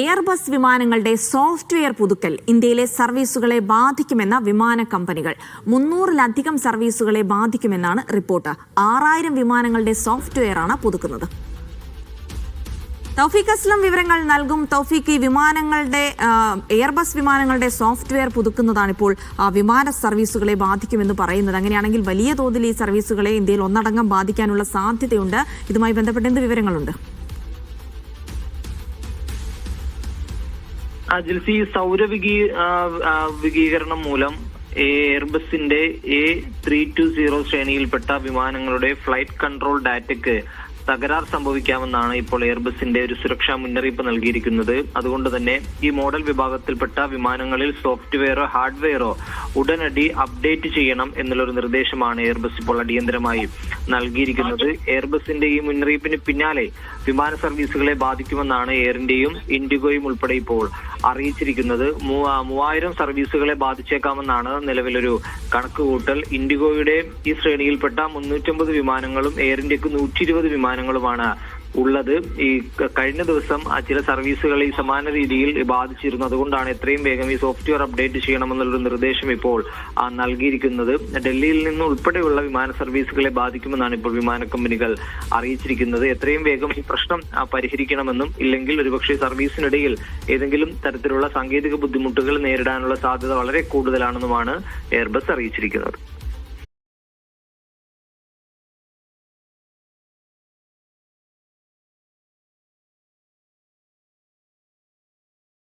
Airbus വിമാനങ്ങളുടെ software പുതുക്കൽ ഇന്ത്യയിലെ സർവീസുകളെ ബാധിക്കുമെന്ന വിമാന കമ്പനികൾ. മുന്നൂറിലധികം സർവീസുകളെ ബാധിക്കുമെന്നാണ് റിപ്പോർട്ട്. ആറായിരം വിമാനങ്ങളുടെ സോഫ്റ്റ്വെയറാണ് പുതുക്കുന്നത്. തൗഫീഖ് അസ്ലം വിവരങ്ങൾ നൽകും. തൗഫീഖ് ഈ വിമാനങ്ങളുടെ എയർബസ് വിമാനങ്ങളുടെ സോഫ്റ്റ്വെയർ പുതുക്കുന്നതാണ് ഇപ്പോൾ വിമാന സർവീസുകളെ ബാധിക്കുമെന്ന് പറയുന്നത്. അങ്ങനെയാണെങ്കിൽ വലിയ തോതിൽ ഈ സർവീസുകളെ ഇന്ത്യയിൽ ഒന്നടങ്കം ബാധിക്കാനുള്ള സാധ്യതയുണ്ട്. ഇതുമായി ബന്ധപ്പെട്ട് എന്ത് വിവരങ്ങളുണ്ട്? ജിൽസി സൗരവികീ വികീകരണം മൂലം എയർബസിന്റെ എ ത്രീ ടു സീറോ ശ്രേണിയിൽപ്പെട്ട വിമാനങ്ങളുടെ ഫ്ലൈറ്റ് കൺട്രോൾ ഡാറ്റയ്ക്ക് തകരാർ സംഭവിക്കാമെന്നാണ് ഇപ്പോൾ എയർബസിന്റെ ഒരു സുരക്ഷാ മുന്നറിയിപ്പ് നൽകിയിരിക്കുന്നത്. അതുകൊണ്ട് തന്നെ ഈ മോഡൽ വിഭാഗത്തിൽപ്പെട്ട വിമാനങ്ങളിൽ സോഫ്റ്റ്വെയറോ ഹാർഡ്വെയറോ ഉടനടി അപ്ഡേറ്റ് ചെയ്യണം എന്നുള്ളൊരു നിർദ്ദേശമാണ് എയർബസ് ഇപ്പോൾ അടിയന്തരമായി നൽകിയിരിക്കുന്നത്. എയർബസിന്റെ ഈ മുന്നറിയിപ്പിന് പിന്നാലെ വിമാന സർവീസുകളെ ബാധിക്കുമെന്നാണ് എയർ ഇന്ത്യയും ഇൻഡിഗോയും ഉൾപ്പെടെ ഇപ്പോൾ അറിയിച്ചിരിക്കുന്നത്. മൂവ- മൂവായിരം സർവീസുകളെ ബാധിച്ചേക്കാമെന്നാണ് നിലവിലൊരു കണക്കുകൂട്ടൽ. ഇൻഡിഗോയുടെ ഈ ശ്രേണിയിൽപ്പെട്ട മുന്നൂറ്റമ്പത് വിമാനങ്ങളും എയർ ഇന്ത്യയ്ക്ക് നൂറ്റി ഇരുപത് വിമാനങ്ങളുമാണ് ഉള്ളത്. ഈ കഴിഞ്ഞ ദിവസം ചില സർവീസുകൾ ഈ സമാന രീതിയിൽ ബാധിച്ചിരുന്നു. അതുകൊണ്ടാണ് എത്രയും വേഗം ഈ സോഫ്റ്റ്വെയർ അപ്ഡേറ്റ് ചെയ്യണമെന്നുള്ളൊരു നിർദ്ദേശം ഇപ്പോൾ നൽകിയിരിക്കുന്നത്. ഡൽഹിയിൽ നിന്ന് ഉൾപ്പെടെയുള്ള വിമാന സർവീസുകളെ ബാധിക്കുമെന്നാണ് ഇപ്പോൾ വിമാന കമ്പനികൾ അറിയിച്ചിരിക്കുന്നത്. എത്രയും വേഗം ഈ പ്രശ്നം പരിഹരിക്കണമെന്നും ഇല്ലെങ്കിൽ ഒരുപക്ഷെ സർവീസിനിടയിൽ ഏതെങ്കിലും തരത്തിലുള്ള സാങ്കേതിക ബുദ്ധിമുട്ടുകൾ നേരിടാനുള്ള സാധ്യത വളരെ കൂടുതലാണെന്നുമാണ് എയർബസ് അറിയിച്ചിരിക്കുന്നത്.